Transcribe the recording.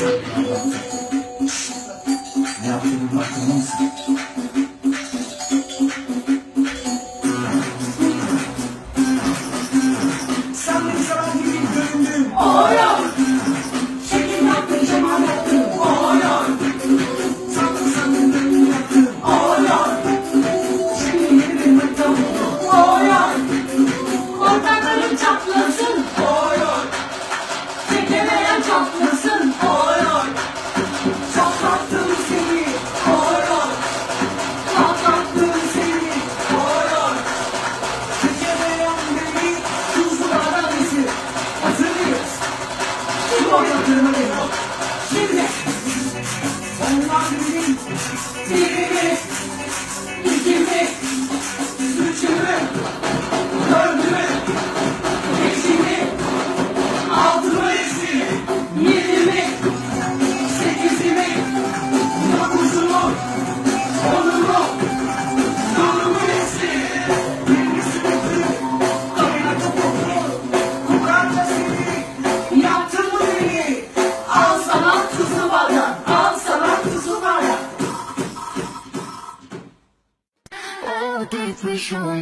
Ne yaptığının farkında mısın? kırma geliyor. Şimdi onlar bizim deep show.